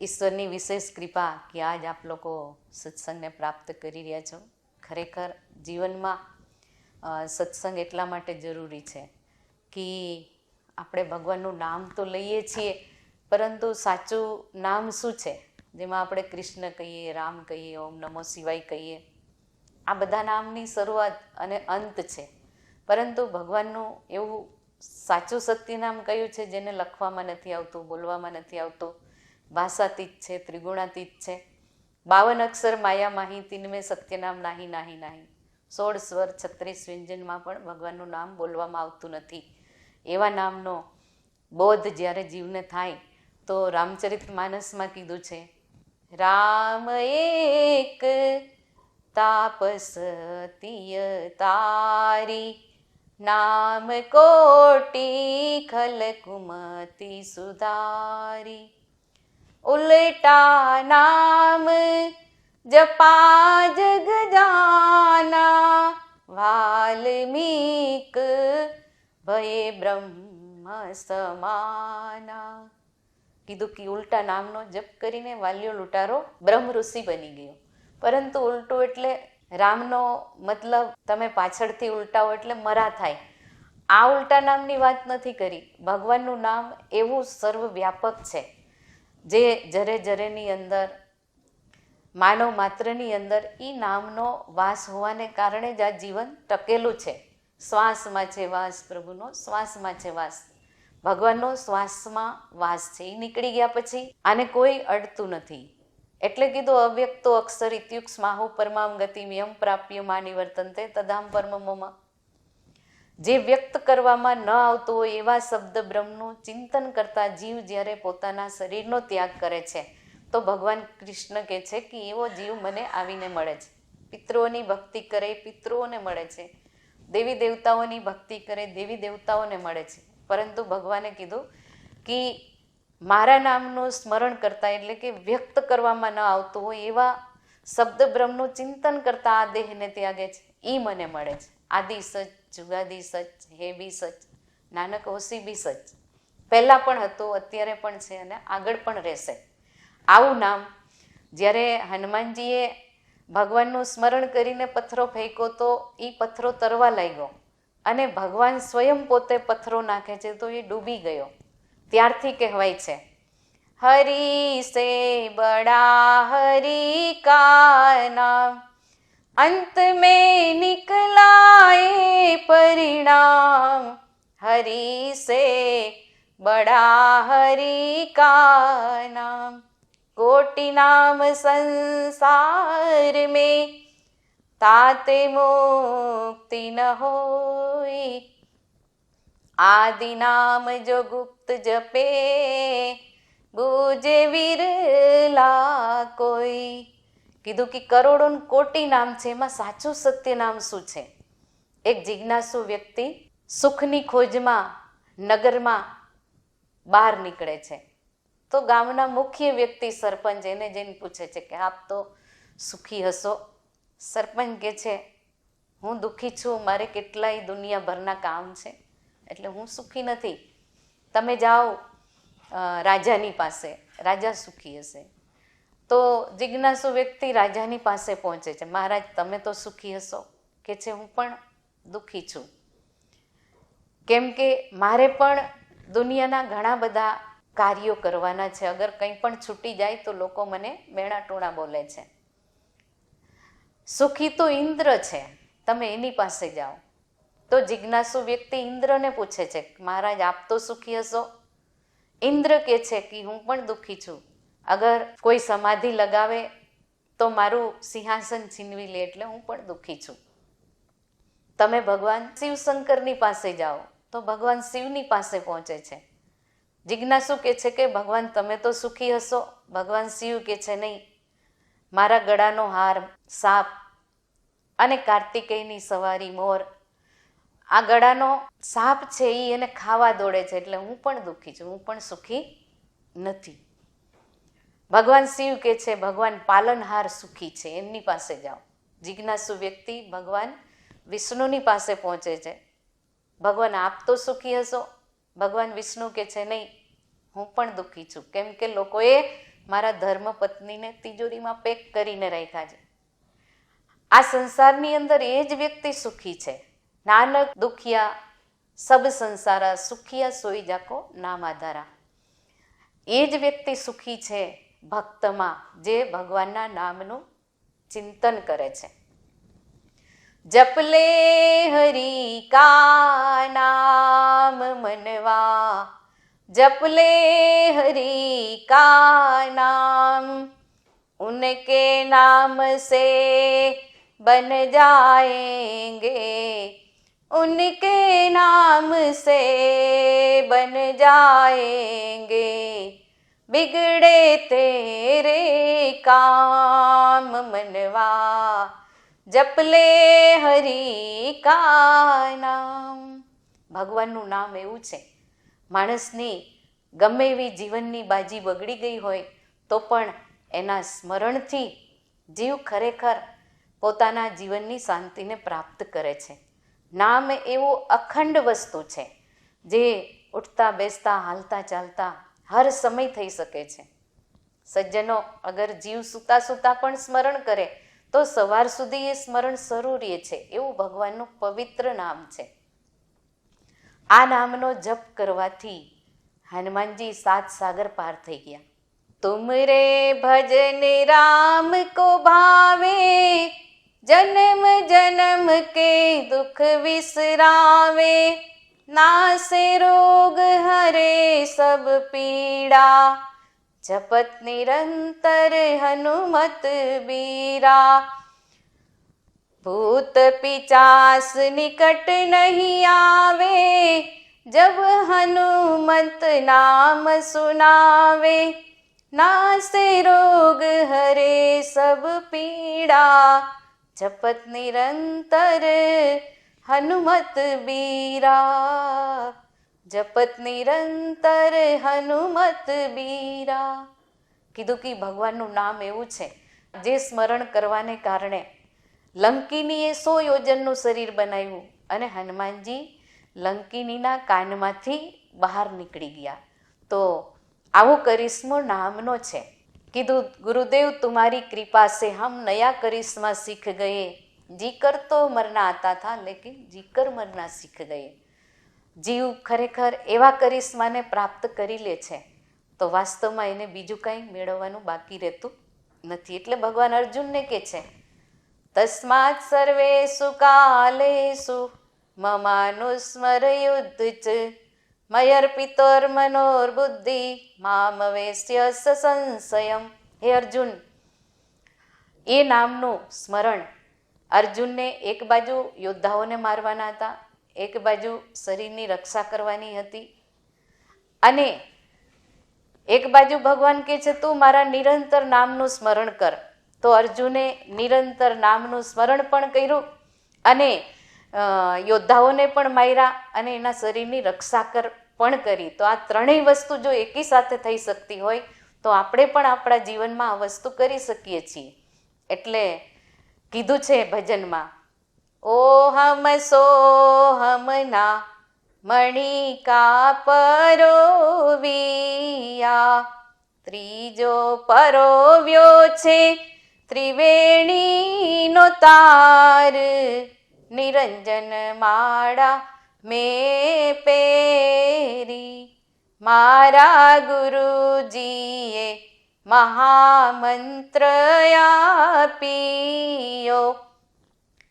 ઈશ્વરની વિશેષ કૃપા કે આજ આપ લોકો સત્સંગને પ્રાપ્ત કરી રહ્યા છો. ખરેખર જીવનમાં સત્સંગ એટલા માટે જરૂરી છે કે આપણે ભગવાનનું નામ તો લઈએ છીએ, પરંતુ સાચું નામ શું છે? જેમાં આપણે કૃષ્ણ કહીએ, રામ કહીએ, ઓમ નમો શિવાય કહીએ, આ બધા નામની શરૂઆત અને અંત છે. પરંતુ ભગવાનનું એવું સાચું સત્ય નામ કયું છે? જેને લખવામાં નથી આવતું, બોલવામાં નથી આવતું ભાષાતીત છે, ત્રિગુણાતીત છે. બાવન અક્ષર માયા માહી તીનમે સત્યનામ નાહી નાહી નાહી. સોળ સ્વર છત્રીસ વ્યંજનમાં પણ ભગવાનનું નામ બોલવામાં આવતું નથી. એવા નામનો બોધ જ્યારે જીવને થાય, તો રામચરિત માનસમાં કીધું છે, રામ એક તાપસતિય તારી, નામ કોટી ખલકુમતી સુધારી. ઉલટા નામ, જપા જગ જાના વાલ્મીક ભય બ્રહ્મ સમાના. કીધું કે ઉલટા નામનો જપ કરીને વાલ્યો લૂંટારો, બ્રહ્મ ઋષિ બની ગયો. પરંતુ ઉલટું એટલે રામનો મતલબ તમે પાછળથી ઉલટાવો એટલે મરા થાય. આ ઉલટા નામની વાત નથી કરી. ભગવાનનું નામ એવું સર્વવ્યાપક છે. જે જરે જરેની અંદર, માનવ માત્રની અંદર એ નામનો વાસ હોવાને કારણે જ આ જીવન ટકેલું છે. શ્વાસમાં છે વાસ, પ્રભુનો શ્વાસમાં છે વાસ. ભગવાનનો શ્વાસમાં વાસ છે. એ નીકળી ગયા પછી આને કોઈ અડતું નથી. એટલે કીધું અવ્યક્તો અક્ષર ઇત્યુક્સ માહો પરમામ ગતિમ યમ પ્રાપ્ય વર્તન તે તદામ પરમમમાં. જે વ્યક્ત કરવામાં ન આવતું હોય એવા શબ્દ બ્રહ્મનું ચિંતન કરતા જીવ જ્યારે પોતાના શરીરનો ત્યાગ કરે છે, તો ભગવાન કૃષ્ણ કહે છે કે એવો જીવ મને આવીને મળે છે. પિતૃઓની ભક્તિ કરે, પિતૃઓને મળે છે. દેવી દેવતાઓની ભક્તિ કરે, દેવી દેવતાઓને મળે છે. પરંતુ ભગવાને કીધું કે મારા નામનું સ્મરણ કરતા એટલે કે વ્યક્ત કરવામાં ન આવતું હોય એવા શબ્દ બ્રહ્મનું ચિંતન કરતા આ દેહને ત્યાગે છે. એ મને મળે છે. આદિ સચ જુગાદી સચ હે બી સચ, નાનક ઓસી બી સચ. પહેલાં પણ હતું, અત્યારે પણ છે અને આગળ પણ રહેશે. આવું નામ, જ્યારે હનુમાનજીએ ભગવાનનું સ્મરણ કરીને પથ્થરો ફેંકો તો એ પથ્થરો તરવા લાગ્યો અને ભગવાન સ્વયં પોતે પથ્થરો નાખે છે તો એ ડૂબી ગયો. ત્યારથી કહેવાય છે, હરી સે બડા હરી કા નામ અંત મેં નિકલાએ પરિણામ. હરી સે બડા હરી કા નામ કોટિ નામ સંસાર મેં તાતે મુક્તિ ન હોય. આદિ નામ જો ગુપ્ત જપે, બુજે વિરલા કોઈ. કીધું કે કરોડો કોટી નામ છે, એમાં સાચું સત્ય નામ શું છે? એક જિજ્ઞાસુ વ્યક્તિ સુખની ખોજમાં, નગરમાં બહાર નીકળે છે. તો ગામના મુખ્ય વ્યક્તિ સરપંચ એને જઈને પૂછે છે કે, આપ તો સુખી હશો? સરપંચ કે છે, હું દુઃખી છું, મારે કેટલાય દુનિયાભરના કામ છે, એટલે હું સુખી નથી. તમે જાઓ રાજાની પાસે. રાજા સુખી હશે. તો જિજ્ઞાસુ વ્યક્તિ રાજાની પાસે પહોંચે છે. મહારાજ, તમે તો સુખી હશો. કે છે, હું પણ દુઃખી છું. કેમ કે મારે પણ દુનિયાના ઘણા બધા કાર્યો કરવાના છે. અગર કંઈ પણ છૂટી જાય તો લોકો મને મેણા ટોણા બોલે છે. સુખી તો ઇન્દ્ર છે. તમે એની પાસે જાઓ. તો જિજ્ઞાસુ વ્યક્તિ ઇન્દ્રને પૂછે છે, મહારાજ, આપ તો સુખી હશો? ઇન્દ્ર કે છે કે, હું પણ દુઃખી છું. અગર કોઈ સમાધિ લગાવે, તો મારું સિંહાસન છીનવી લે એટલે હું પણ દુઃખી છું. તમે ભગવાન શિવશંકરની પાસે જાઓ, તો ભગવાન શિવની પાસે પહોંચે છે. જિજ્ઞાસુ કે છે કે, ભગવાન, તમે તો સુખી હશો. ભગવાન શિવ કે છે, નહીં, મારા ગળાનો હાર સાપ અને કાર્તિકેયની સવારી મોર, આ ગળાનો સાપ છે એ એને ખાવા દોડે છે એટલે હું પણ દુઃખી છું, હું પણ સુખી નથી. ભગવાન શિવ કે છે, ભગવાન પાલનહાર સુખી છે, એમની પાસે જાઓ. જિજ્ઞાસુ વ્યક્તિ ભગવાન વિષ્ણુની પાસે પહોંચે છે. ભગવાન આપ તો સુખી હશો? ભગવાન વિષ્ણુ કે છે, નહીં, હું પણ દુઃખી છું. કેમ કે લોકોએ મારા ધર્મ પત્નીને તિજોરીમાં પેક કરીને રાખ્યા છે. આ સંસારની અંદર એ જ વ્યક્તિ સુખી છે. નાનક, દુખિયા, સબ સંસારા સુખિયા સોઈ જાકો, નામ આધારા. એ જ વ્યક્તિ સુખી છે ભક્તમાં જે ભગવાનના નામનું ચિંતન કરે છે જપલે હરી કા નામ મનવા जपले हरि का नाम उनके नाम से बन जाएंगे उनके नाम से बन जाएंगे બિગડે તેરે કામ મનવા જપલે હરી કા નામ ભગવાનનું નામ એવું છે, માણસની ગમે એવી જીવનની બાજી બગડી ગઈ હોય, તો પણ એના સ્મરણથી જીવ ખરેખર પોતાના જીવનની શાંતિને પ્રાપ્ત કરે છે. નામ એવું અખંડ વસ્તુ છે, જે ઉઠતા, બેસતા, હાલતા, ચાલતા હર સમય થઈ શકે છે. સજ્જનો, અગર જીવ સૂતા સૂતા પણ સ્મરણ કરે, તો સવાર સુધી એ સ્મરણ જરૂરી છે, એવું ભગવાનનું પવિત્ર નામ છે. આ નામનો જપ કરવાથી હનુમાનજી સાત સાગર પાર થઈ ગયા. તુમ રે ભજન રામ કો ભાવે, જન્મ જન્મ કે દુઃખ વિસરાવે નાસે રોગ હરે સબ પીડા જપત નિરંતર હનુમત બીરા ભૂત પિચાસ નિકટ નહીં આવે જબ હનુમત નામ સુનાવે નાસે રોગ હરે સબ પીડા જપત નિરંતર હનુમત બીરા, જપત નિરંતર હનુમત બીરા. કીધું કે ભગવાનનું નામ એવું છે, જે સ્મરણ કરવાને કારણે લંકિનીએ સો યોજનનું શરીર બનાવ્યું અને હનુમાનજી લંકિનીના કાનમાંથી બહાર નીકળી ગયા. તો આવું કરિશ્મો નામનો છે. કીધું, ગુરુદેવ તુમારી કૃપા સે, હમ નયા કરિશ્મા શીખ ગયે. જીકર તો મરના આતા થા, લેકિન જીકર મરના શીખ ગઈ જીવ ખરેખર એવા કરિશ્માને પ્રાપ્ત કરી લે છે, તો વાસ્તવમાં એને બીજું કંઈ મેળવવાનું બાકી રહેતું નથી. એટલે ભગવાન અર્જુનને કે છે, તસ્માત સર્વેષુ કાલેષુ મમાનુસ્મર યુદ્ધ ચ મયર્પિતોર મનોર્બુદ્ધિ, મામ વેશ્ય સંશયમ. હે અર્જુન, એ નામનું સ્મરણ અર્જુનને એક બાજુ યોદ્ધાઓને મારવાના હતા, એક બાજુ શરીરની રક્ષા કરવાની હતી. અને એક બાજુ ભગવાન કહે છે, તું મારા નિરંતર નામનું સ્મરણ કર. તો અર્જુને નિરંતર નામનું સ્મરણ પણ કર્યું અને યોદ્ધાઓને પણ માર્યા અને એના શરીરની રક્ષા કર, પણ કરી. તો આ ત્રણેય વસ્તુ જો એકી સાથે થઈ શકતી હોય, તો આપણે પણ આપણા જીવનમાં આ વસ્તુ કરી શકીએ છીએ. એટલે કીધું છે ભજનમાં, ઓહમ સોહમના મણિકા પરોવિયા, ત્રીજો પરોવ્યો છે ત્રિવેણીનો તાર, નિરંજન માળા મેં પેરી, મારા ગુરુજીએ મહામંત્ર આપીયો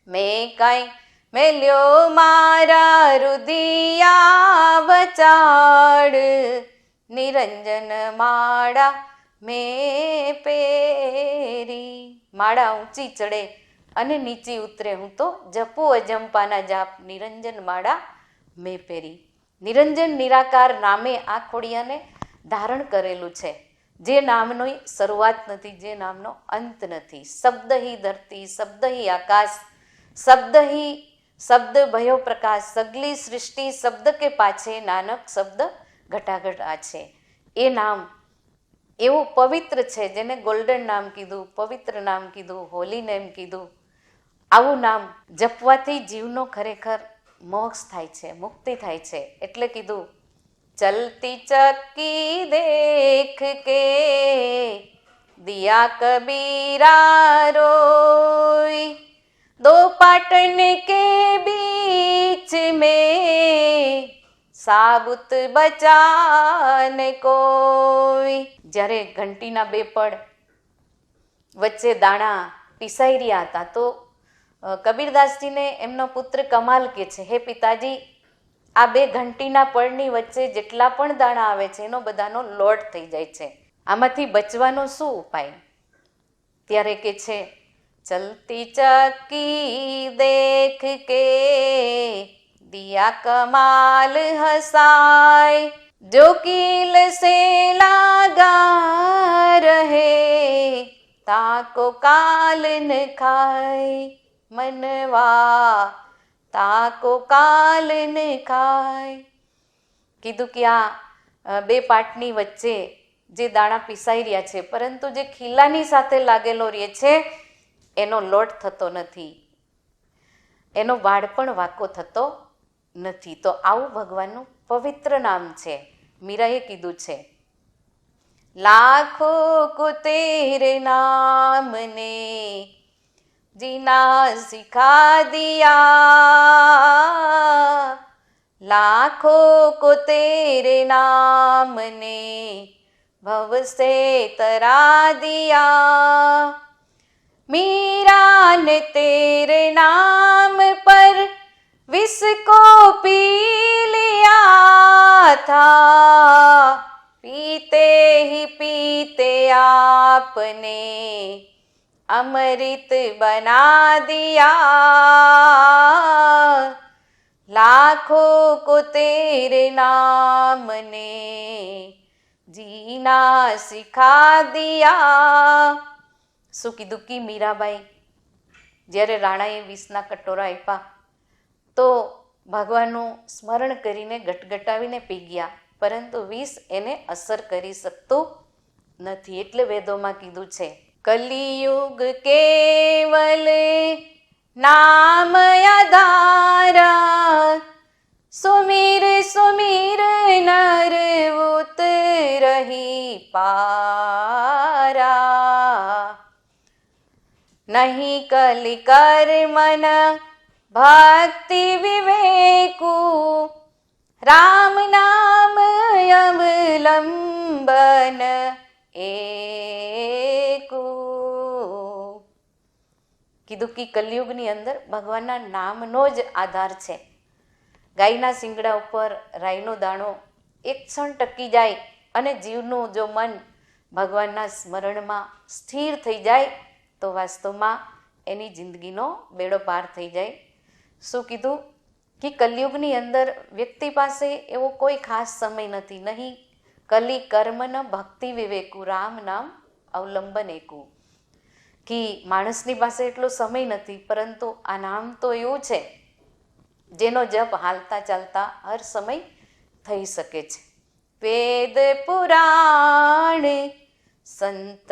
મેં કાંઈ મેલ્યો મારા રુદિયા વચાડ નિરંજન માળા મેં પેરી માળા ઊંચી ચડે અને નીચી ઉતરે હું તો જપુ અજંપાના જાપ. નિરંજન માળા મેં પહેરી નિરંજન નિરાકાર નામે આ ખોડિયાને ધારણ કરેલું છે. જે નામની શરૂઆત નથી, જે નામનો અંત નથી. શબ્દ હિ ધરતી, શબ્દ હિ આકાશ, શબ્દ હિ શબ્દ ભયો પ્રકાશ, સગલી સૃષ્ટિ શબ્દ કે પાછે નાનક શબ્દ ઘટાઘટ આ છે. એ નામ એવું પવિત્ર છે જેને ગોલ્ડન નામ કીધું, પવિત્ર નામ કીધું, હોલી નેમ કીધું. આવું નામ જપવાથી જીવનો ખરેખર મોક્ષ થાય છે, મુક્તિ થાય છે. એટલે કીધું ચલતી ચક્કી દેખ કે दिया कबीरा रोई दो पाटन के बीच में સાબુત બચાને કોઈ જ્યારે ઘંટીના બે પડ વચ્ચે દાણા પીસાઈ રહ્યા હતા તો અ, કબીરદાસજીને એમનો પુત્ર કમાલ કે છે હે પિતાજી આ બે ઘંટીના પળની વચ્ચે જેટલા પણ દાણા આવે છે, એનો બધાનો લોટ થઈ જાય છે. આમાંથી બચવાનો શું ઉપાય? ત્યારે કે છે, ચલતી ચક્કી દેખ કે, દિયા કમાલ હસાય, જો કિલ સે રહે, તાકો કાલ ન ખાય, મનવા તાકો કાલ ને ખાય. કીધું કે આ બે પાટની વચ્ચે જે દાણા પીસાઈ રહ્યા છે, પરંતુ જે ખીલાની સાથે લાગેલો રહે છે, એનો લોટ થતો નથી. એનો વાળ પણ વાંકો થતો નથી. તો આવું ભગવાનનું પવિત્ર નામ છે. મીરાએ કીધું છે, લાખો કુતેર તેરે નામને जीना सिखा दिया। लाखों को तेरे नाम ने भव से तरा दिया। मीरा ने तेरे नाम पर विष को पी लिया था। पीते ही पीते आपने अमृत बना दिया लाखों को तेरे नाम ने जीना सिखा दिया શું કીધું કી મીરાબાઈ જ્યારે રાણાએ વિષના કટોરા આપ્યા તો ભગવાનનું સ્મરણ કરીને ગટગટાવીને પી ગયા પરંતુ વિષ એને અસર કરી શકતું નથી એટલે વેદોમાં કીધું છે कलियुग केवल नाम अधारा। सुमिर सु नर नरी पारा। नहि कल भक्ति विवेकु। राम नाम अवलम्बन એકુ. કીધું કે કલયુગની અંદર ભગવાનના નામનો જ આધાર છે. ગાયના શિંગડા ઉપર રાઈનો દાણો એક ક્ષણ ટકી જાય અને જીવનું જો મન ભગવાનના સ્મરણમાં સ્થિર થઈ જાય, તો વાસ્તવમાં એની જિંદગીનો બેડો પાર થઈ જાય. શું કીધું? કે કલયુગની અંદર વ્યક્તિ પાસે એવો કોઈ ખાસ સમય નથી, નહીં. કલી કર્મન ભક્તિ વિવેકુ રામ નામ અવલંબન એકુ. કે માણસની પાસે એટલો સમય નથી, પરંતુ આ નામ તો એવું છે, જેનો જપ હાલતા ચાલતા હર સમય થઈ શકે છે. વેદ પુરાણ સંત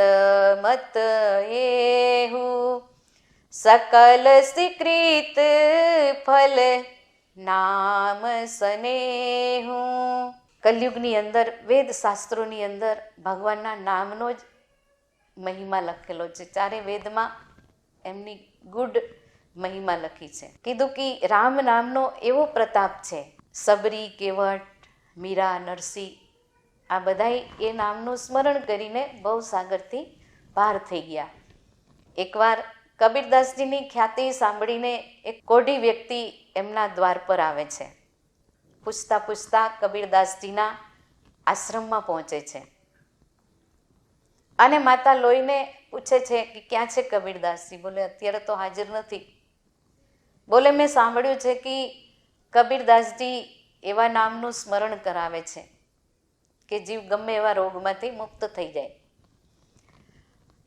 મત સકલ સ્વીકૃત ફલ નામ સનેહુ. કલયુગની અંદર વેદ શાસ્ત્રોની અંદર ભગવાનના નામનો જ મહિમા લખેલો છે. ચારે વેદમાં એમની ગુડ મહિમા લખી છે. કીધું કે રામ નામનો એવો પ્રતાપ છે, સબરી, કેવટ, મીરા, નરસિંહ, આ બધાય એ નામનું સ્મરણ કરીને ભવસાગરથી પાર થઈ ગયા. એકવાર કબીરદાસજીની ખ્યાતિ સાંભળીને એક કોઢી વ્યક્તિ એમના દ્વાર પર આવે છે. પૂછતા પૂછતા કબીરદાસજીના આશ્રમમાં પહોંચે છે. અને માતા લોહીને પૂછે છે કે ક્યાં છે કબીરદાસજી? બોલે, અત્યારે તો હાજર નથી. બોલે, મેં સાંભળ્યું છે કે કબીરદાસજી એવા નામનું સ્મરણ કરાવે છે કે જીવ ગમે એવા રોગમાંથી મુક્ત થઈ જાય.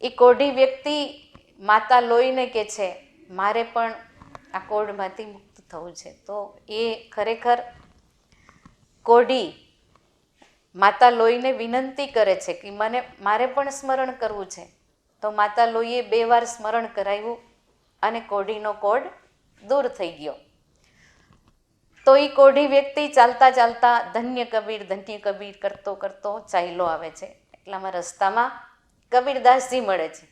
એ કોઢી વ્યક્તિ માતા લોહીને કે છે, મારે પણ આ કોઢમાંથી મુક્ત થવું છે. તો એ ખરેખર કોઢી માતા લોહીને વિનંતી કરે છે કે મને, મારે પણ સ્મરણ કરવું છે. તો માતા લોહીએ બે વાર સ્મરણ કરાવ્યું અને કોઢીનો કોઢ દૂર થઈ ગયો. તો એ કોઢી વ્યક્તિ ચાલતા ચાલતા ધન્ય કબીર ધન્ય કબીર કરતો કરતો ચાલ્યો આવે છે. એટલામાં રસ્તામાં કબીરદાસજી મળે છે.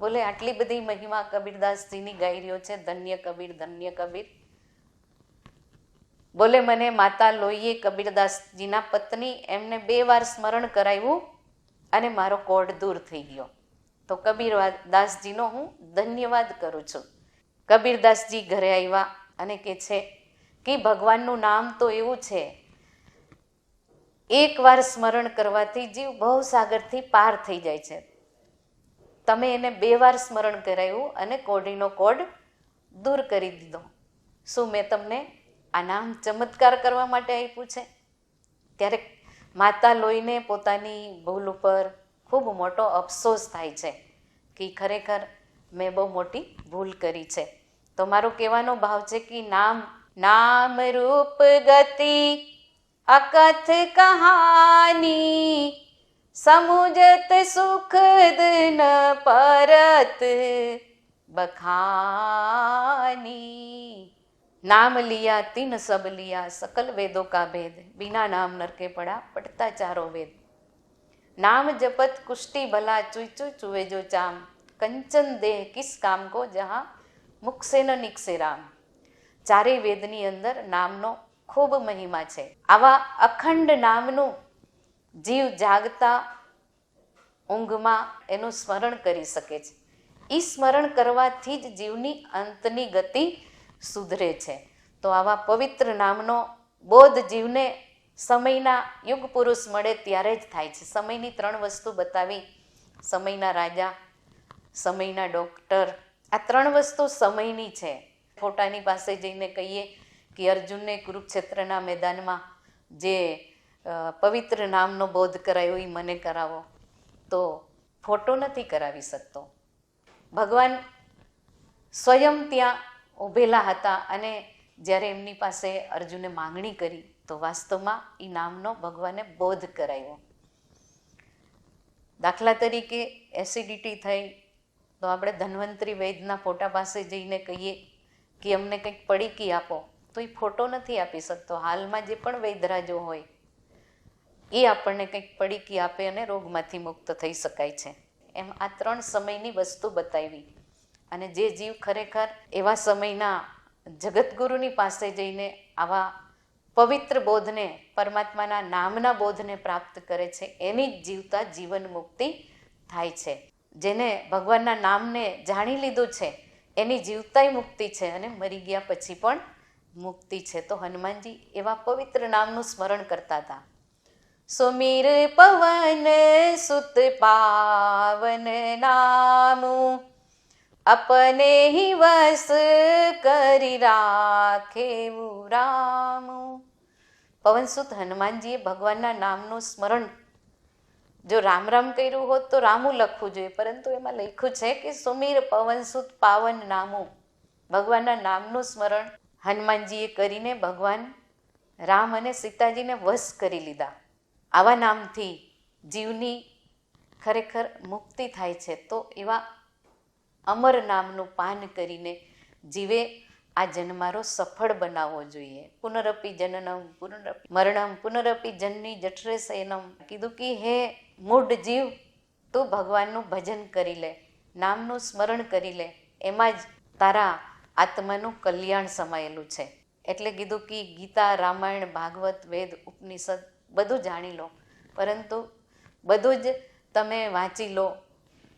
બોલે, આટલી બધી મહિમા કબીરદાસજીની ગાઈ રહ્યો છે. ધન્ય કબીર ધન્ય કબીર. બોલે મને માતા લોહીએ કબીરદાસજીના પત્ની એમને બે વાર સ્મરણ કરાવ્યું અને મારો કોડ દૂર થઈ ગયો. તો કબીરદાસજીનો હું ધન્યવાદ કરું છું. કબીરદાસજી ઘરે આવ્યા અને કે છે કે ભગવાનનું નામ તો એવું છે. એકવાર સ્મરણ કરવાથી જીવ ભવસાગરથી પાર થઈ જાય છે. તમે એને બે વાર સ્મરણ કરાવ્યું અને કોઢીનો કોડ દૂર કરી દીધો. શું મેં તમને આ નામ ચમત્કાર કરવા માટે આપ્યું છે. ત્યારે માતા લોહીને પોતાની ભૂલ ઉપર ખૂબ મોટો અફસોસ થાય છે કે ખરેખર મેં બહુ મોટી ભૂલ કરી છે. તો મારો કહેવાનો ભાવ છે કે નામ નામ રૂપ ગતિ, અકથ કહાની, સમુજત સુખદ ન પરત બખાની. નામ લિયા, તિન સબ લિયા, સકલ વેદો કા ભેદ, બિના નામ નરકે પડા, પડતા ચારો વેદ. નામ જપત કુષ્ટિ ભલા ચુઈચુ ચુએ જો ચામ, કંચન દેહ કિસ કામ કો જહા મુકસે ન નિકસે રામ. ચારે વેદની અંદર નામનો ખૂબ મહિમા છે. આવા અખંડ નામનું જીવ જાગતા ઊંઘમાં એનું સ્મરણ કરી શકે છે. ઈ સ્મરણ કરવાથી જ જીવની અંતની ગતિ સુધરે છે. તો આવા પવિત્ર નામનો બોધ જીવને સમયના યુગ પુરુષ મળે ત્યારે જ થાય છે. સમયની ત્રણ વસ્તુ બતાવી. સમયના રાજા, સમયના ડૉક્ટર. આ ત્રણ વસ્તુ સમયની છે. ફોટાની પાસે જઈને કહીએ કે અર્જુનને કુરુક્ષેત્રના મેદાનમાં જે પવિત્ર નામનો બોધ કરાયો એ મને કરાવો. તો ફોટો નથી કરાવી શકતો. ભગવાન સ્વયં ત્યાં ઊભેલા હતા અને જ્યારે એમની પાસે અર્જુને માંગણી કરી, તો વાસ્તવમાં એ નામનો ભગવાને બોધ કરાવ્યો. દાખલા તરીકે એસિડિટી થઈ, તો આપણે ધન્વંતરી વૈદના ફોટા પાસે જઈને કહીએ કે અમને કંઈક પડીકી આપો, તો એ ફોટો નથી આપી શકતો. હાલમાં જે પણ વૈદરાજો હોય એ આપણને કંઈક પડીકી આપે અને રોગમાંથી મુક્ત થઈ શકાય છે. એમ આ ત્રણ સમયની વસ્તુ બતાવી. અને જે જીવ ખરેખર એવા સમયના જગતગુરુની પાસે જઈને આવા પવિત્ર બોધને, પરમાત્માના નામના બોધને પ્રાપ્ત કરે છે, એની જ જીવતા જીવન મુક્તિ થાય છે. જેને ભગવાનના નામને જાણી લીધું છે, એની જીવતાય મુક્તિ છે અને મરી ગયા પછી પણ મુક્તિ છે. તો હનુમાનજી એવા પવિત્ર નામનું સ્મરણ કરતા હતા. સુમીર પવન સુત પાવન નામું अपने ही वस કરી રાખે રામું પવનસુત હનુમાનજીએ ભગવાનના નામનું સ્મરણ જો રામ રામ કર્યું હોત તો રામું લખવું જોઈએ પરંતુ એમાં લખ્યું છે કે સુમીર પવનસુત પાવન નામું ભગવાનના નામનું સ્મરણ હનુમાનજીએ કરીને ભગવાન રામ અને સીતાજીને વશ કરી લીધા આવા નામથી જીવની ખરેખર મુક્તિ થાય છે તો એવા અમર નામનું પાન કરીને જીવે આ જન્મારો સફળ બનાવવો જોઈએ. પુનરપી જનનમ, પુનરપી મરણમ, પુનરપી જનની જઠરે સૈનમ કીધું કે, હે મૂઢ જીવ, તું ભગવાનનું ભજન કરી લે, નામનું સ્મરણ કરી લે. એમાં જ તારા આત્માનું કલ્યાણ સમાયેલું છે. એટલે કીધું કે, ગીતા, રામાયણ, ભાગવત, વેદ, ઉપનિષદ બધું જાણી લો. પરંતુ બધું જ તમે વાંચી લો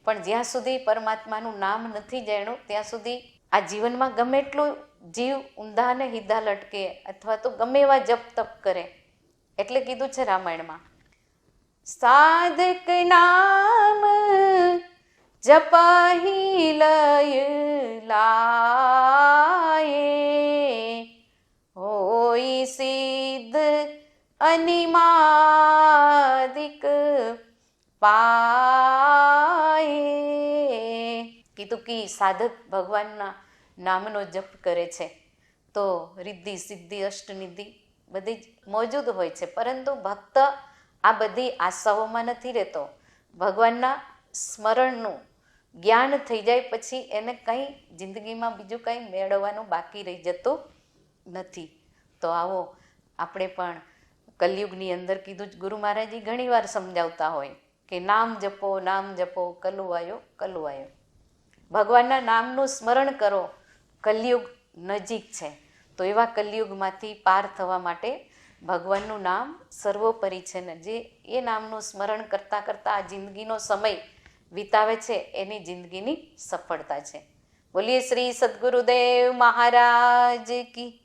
પણ જ્યાં સુધી પરમાત્માનું નામ નથી જાણ્યું, ત્યાં સુધી આ જીવનમાં ગમે એટલું જીવ ઊંધા અને હીધા લટકે અથવા તો ગમે એવા જપ તપ કરે. એટલે કીધું છે રામાયણમાં, સાધક નામ જપાહી લય લાયે, હોય સિદ્ધ અનિમાદિક પાયે કીધું કે સાધક ભગવાનના નામનો જપ કરે છે. તો રિદ્ધિ, સિદ્ધિ અષ્ટનિધિ બધી જ મોજૂદ હોય છે. પરંતુ ભક્ત આ બધી આશાઓમાં નથી રહેતો. ભગવાનના સ્મરણનું જ્ઞાન થઈ જાય પછી એને કંઈ જિંદગીમાં બીજું કંઈ મેળવવાનું બાકી રહી જતું નથી. તો આવો આપણે પણ કલયુગની અંદર કીધું જ ગુરુ મહારાજી ઘણીવાર સમજાવતા હોય. કે નામ જપો નામ જપો, કલુવાયો કલુવાયો. ભગવાનના નામનું સ્મરણ કરો. કલયુગ નજીક છે. તો એવા કલયુગમાંથી પાર થવા માટે ભગવાનનું નામ સર્વોપરી છે ને જે એ નામનું સ્મરણ કરતાં કરતાં આ જિંદગીનો સમય વિતાવે છે, એની જિંદગીની સફળતા છે. બોલીએ શ્રી સદગુરુદેવ મહારાજ કી